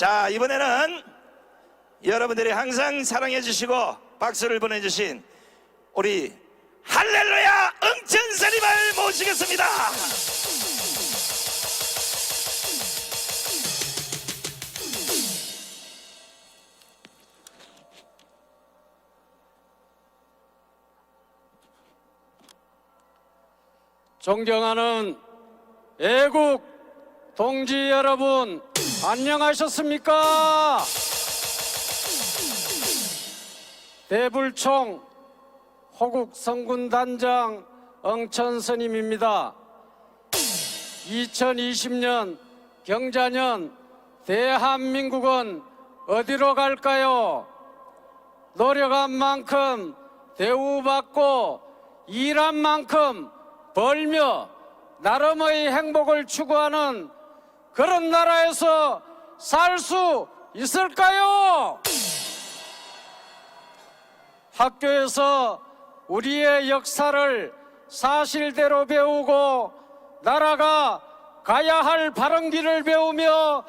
자, 이번에는 여러분들이 항상 사랑해 주시고 박수를 보내 주신 우리 할렐루야 응천스님을 모시겠습니다. 존경하는 애국 동지 여러분, 안녕하셨습니까? 대불총 호국 성군단장 응천스님입니다. 2020년 경자년 대한민국은 어디로 갈까요? 노력한 만큼 대우받고 일한 만큼 벌며 나름의 행복을 추구하는 그런 나라에서 살 수 있을까요? 학교에서 우리의 역사를 사실대로 배우고 나라가 가야 할 바른 길을 배우며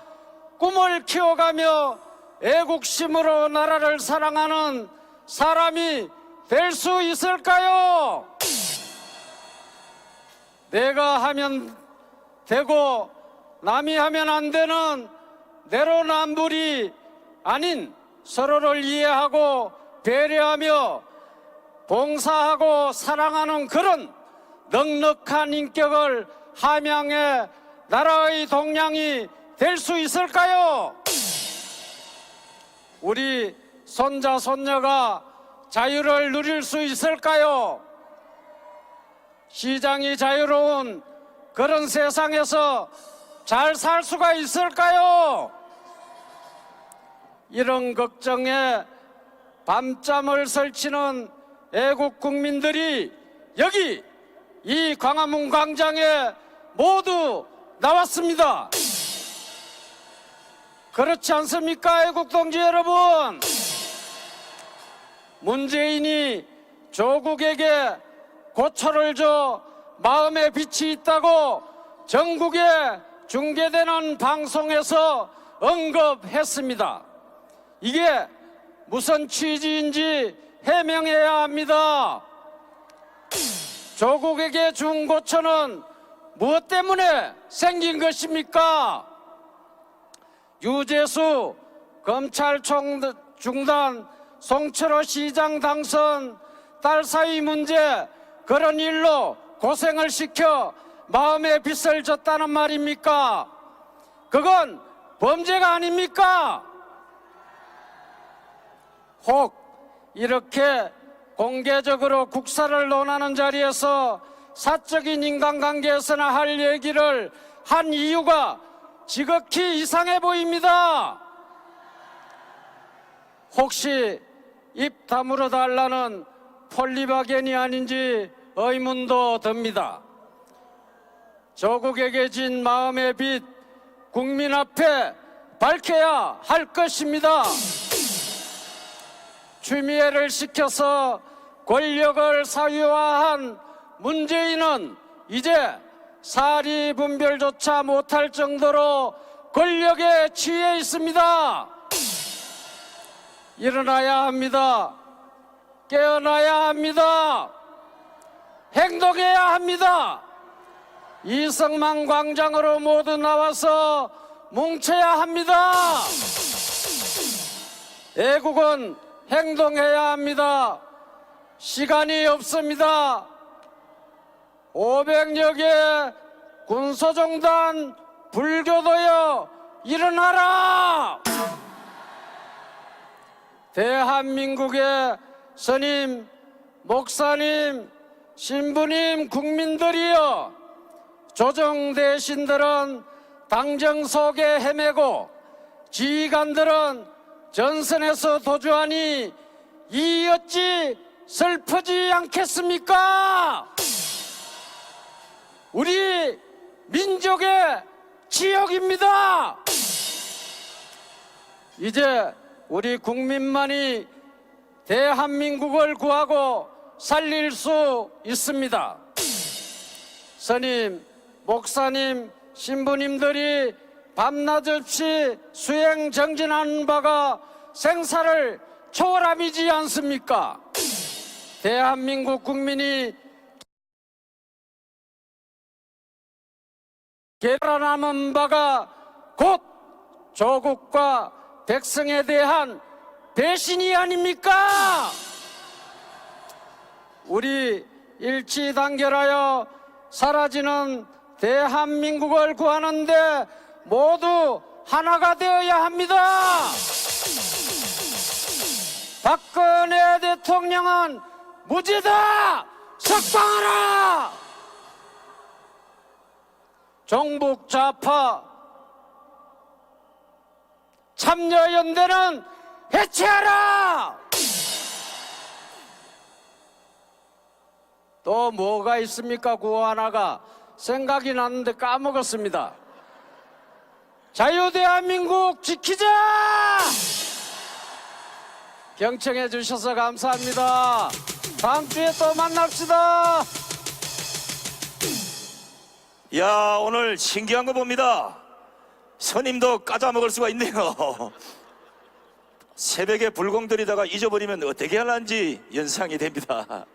꿈을 키워가며 애국심으로 나라를 사랑하는 사람이 될 수 있을까요? 내가 하면 되고 남이 하면 안 되는 내로남불이 아닌 서로를 이해하고 배려하며 봉사하고 사랑하는 그런 넉넉한 인격을 함양해 나라의 동량이 될 수 있을까요? 우리 손자 손녀가 자유를 누릴 수 있을까요? 시장이 자유로운 그런 세상에서 잘 살 수가 있을까요? 이런 걱정에 밤잠을 설치는 애국 국민들이 여기 이 광화문 광장에 모두 나왔습니다. 그렇지 않습니까, 애국 동지 여러분? 문재인이 조국에게 고초를 줘 마음에 빛이 있다고 전국에 중계되는 방송에서 언급했습니다. 이게 무슨 취지인지 해명해야 합니다. 조국에게 준 고초는 무엇 때문에 생긴 것입니까? 유재수 검찰총 중단 송철호 시장 당선 딸 사이 문제 그런 일로 고생을 시켜 마음의 빚을 졌다는 말입니까? 그건 범죄가 아닙니까? 혹 이렇게 공개적으로 국사를 논하는 자리에서 사적인 인간관계에서나 할 얘기를 한 이유가 지극히 이상해 보입니다. 혹시 입 다물어 달라는 폴리바겐이 아닌지 의문도 듭니다. 조국에게 진 마음의 빛 국민 앞에 밝혀야 할 것입니다. 추미애를 시켜서 권력을 사유화한 문재인은 이제 사리 분별조차 못할 정도로 권력에 취해 있습니다. 일어나야 합니다. 깨어나야 합니다. 행동해야 합니다. 이성만 광장으로 모두 나와서 뭉쳐야 합니다. 애국은 행동해야 합니다. 시간이 없습니다. 500여 개 군소정단 불교도여 일어나라! 대한민국의 스님, 목사님, 신부님, 국민들이여 조정 대신들은 당정 속에 헤매고 지휘관들은 전선에서 도주하니 이 어찌 슬프지 않겠습니까? 우리 민족의 지역입니다. 이제 우리 국민만이 대한민국을 구하고 살릴 수 있습니다. 스님, 목사님, 신부님들이 밤낮 없이 수행 정진하는 바가 생사를 초월함이지 않습니까? 대한민국 국민이 개발하는 바가 곧 조국과 백성에 대한 배신이 아닙니까? 우리 일치 단결하여 사라지는 대한민국을 구하는데 모두 하나가 되어야 합니다. 박근혜 대통령은 무죄다! 석방하라! 종북 좌파 참여연대는 해체하라! 또 뭐가 있습니까? 구호 하나가 생각이 났는데 까먹었습니다. 자유대한민국 지키자! 경청해 주셔서 감사합니다. 다음 주에 또 만납시다. 야 오늘 신기한 거 봅니다. 스님도 까자먹을 수가 있네요. 새벽에 불공 들이다가 잊어버리면 어떻게 할란지 연상이 됩니다.